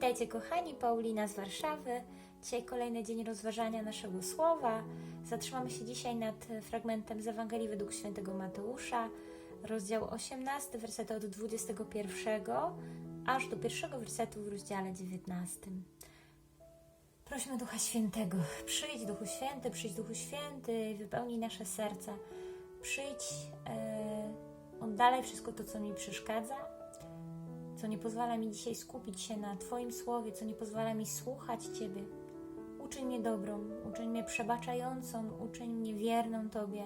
Witajcie kochani, Paulina z Warszawy. Dzisiaj kolejny dzień rozważania naszego słowa. Zatrzymamy się dzisiaj nad fragmentem z Ewangelii według świętego Mateusza, rozdział 18, werset od 21 aż do pierwszego wersetu w rozdziale 19. Prośmy Ducha Świętego, przyjdź Duchu Święty, przyjdź Duchu Święty, wypełnij nasze serca. Przyjdź, e, oddalaj wszystko to, co mi przeszkadza, co nie pozwala mi dzisiaj skupić się na Twoim słowie, co nie pozwala mi słuchać Ciebie. Uczyń mnie dobrą, uczyń mnie przebaczającą, uczyń mnie wierną Tobie,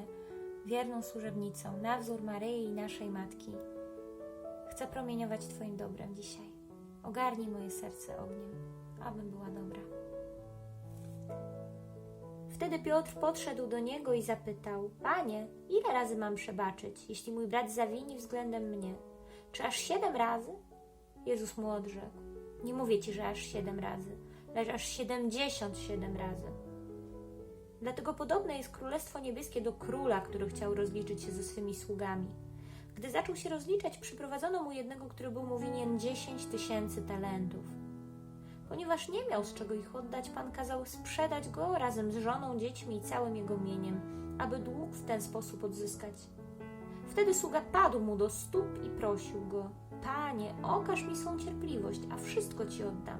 wierną służebnicą, na wzór Maryi i naszej Matki. Chcę promieniować Twoim dobrem dzisiaj. Ogarnij moje serce ogniem, abym była dobra. Wtedy Piotr podszedł do niego i zapytał: Panie, ile razy mam przebaczyć, jeśli mój brat zawini względem mnie? Czy aż siedem razy? Jezus mu odrzekł: Nie mówię ci, że aż siedem razy, lecz aż siedemdziesiąt siedem razy. Dlatego podobne jest Królestwo Niebieskie do króla, który chciał rozliczyć się ze swymi sługami. Gdy zaczął się rozliczać, przyprowadzono mu jednego, który był mu winien dziesięć tysięcy talentów. Ponieważ nie miał z czego ich oddać, pan kazał sprzedać go razem z żoną, dziećmi i całym jego mieniem, aby dług w ten sposób odzyskać. Wtedy sługa padł mu do stóp i prosił go: Panie, okaż mi swą cierpliwość, a wszystko ci oddam.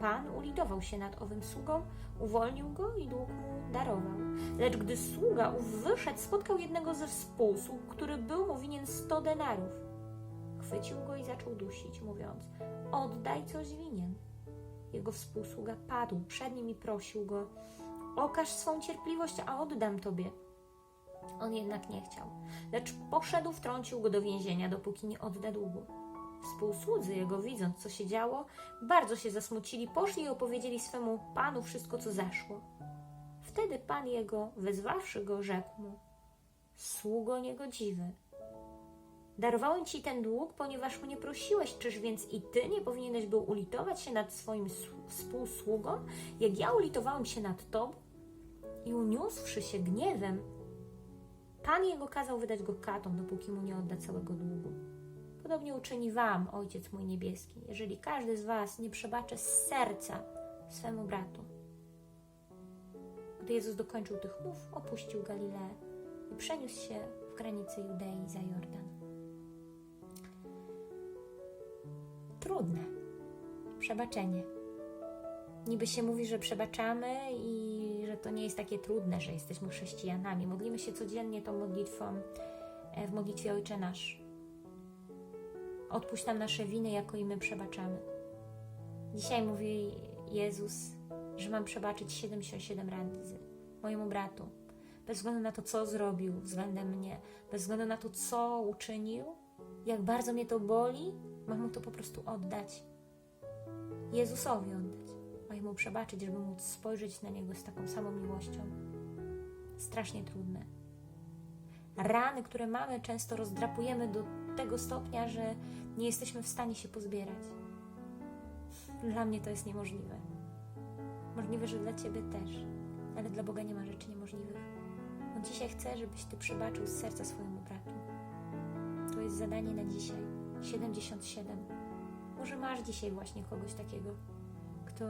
Pan ulitował się nad owym sługą, uwolnił go i dług mu darował. Lecz gdy sługa ów wyszedł, spotkał jednego ze współsług, który był mu winien sto denarów. Chwycił go i zaczął dusić, mówiąc: Oddaj coś winien. Jego współsługa padł przed nim i prosił go: Okaż swą cierpliwość, a oddam tobie. On jednak nie chciał, lecz poszedł, wtrącił go do więzienia, dopóki nie odda długu. Współsłudzy jego, widząc, co się działo, bardzo się zasmucili, poszli i opowiedzieli swemu panu wszystko, co zaszło. Wtedy pan jego, wezwawszy go, rzekł mu: Sługo niegodziwy, darowałem ci ten dług, ponieważ mnie prosiłeś, czyż więc i ty nie powinieneś był ulitować się nad swoim współsługą, jak ja ulitowałem się nad tobą? I uniósłszy się gniewem, Pan jego kazał wydać go katom, dopóki mu nie odda całego długu. Podobnie uczyni wam, Ojciec mój niebieski, jeżeli każdy z was nie przebaczy z serca swemu bratu. Gdy Jezus dokończył tych mów, opuścił Galileę i przeniósł się w granice Judei za Jordan. Trudne. Przebaczenie. Niby się mówi, że przebaczamy i to nie jest takie trudne, że jesteśmy chrześcijanami. Modlimy się codziennie tą modlitwą e, w modlitwie Ojcze Nasz. Odpuść nam nasze winy, jako i my przebaczamy. Dzisiaj mówi Jezus, że mam przebaczyć 77 razy mojemu bratu. Bez względu na to, co zrobił względem mnie, bez względu na to, co uczynił, jak bardzo mnie to boli, mam mu to po prostu oddać. Jezusowi oddać. Mam mu przebaczyć, żeby móc spojrzeć na niego z taką samą miłością. Strasznie trudne. Rany, które mamy, często rozdrapujemy do tego stopnia, że nie jesteśmy w stanie się pozbierać. Dla mnie to jest niemożliwe. Możliwe, że dla Ciebie też, ale dla Boga nie ma rzeczy niemożliwych. On dzisiaj chce, żebyś Ty przebaczył z serca swojemu bratu. To jest zadanie na dzisiaj. 77. Może masz dzisiaj właśnie kogoś takiego, kto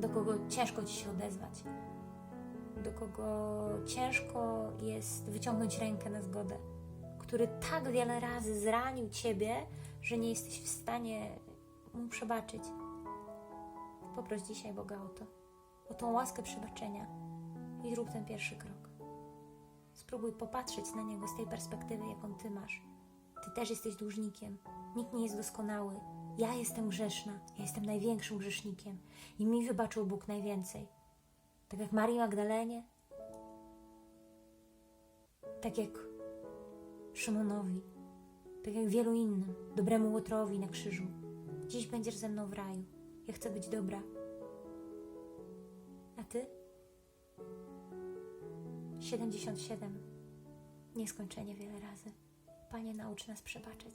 do kogo ciężko ci się odezwać, do kogo ciężko jest wyciągnąć rękę na zgodę, który tak wiele razy zranił ciebie, że nie jesteś w stanie mu przebaczyć. Poproś dzisiaj Boga o to, o tą łaskę przebaczenia i zrób ten pierwszy krok. Spróbuj popatrzeć na niego z tej perspektywy, jaką ty masz. Ty też jesteś dłużnikiem. Nikt nie jest doskonały. Ja jestem grzeszna. Ja jestem największym grzesznikiem. I mi wybaczył Bóg najwięcej. Tak jak Marii Magdalenie. Tak jak Szymonowi. Tak jak wielu innym. Dobremu Łotrowi na krzyżu. Dziś będziesz ze mną w raju. Ja chcę być dobra. A ty? 77. Nieskończenie wiele razy. Panie, naucz nas przebaczyć.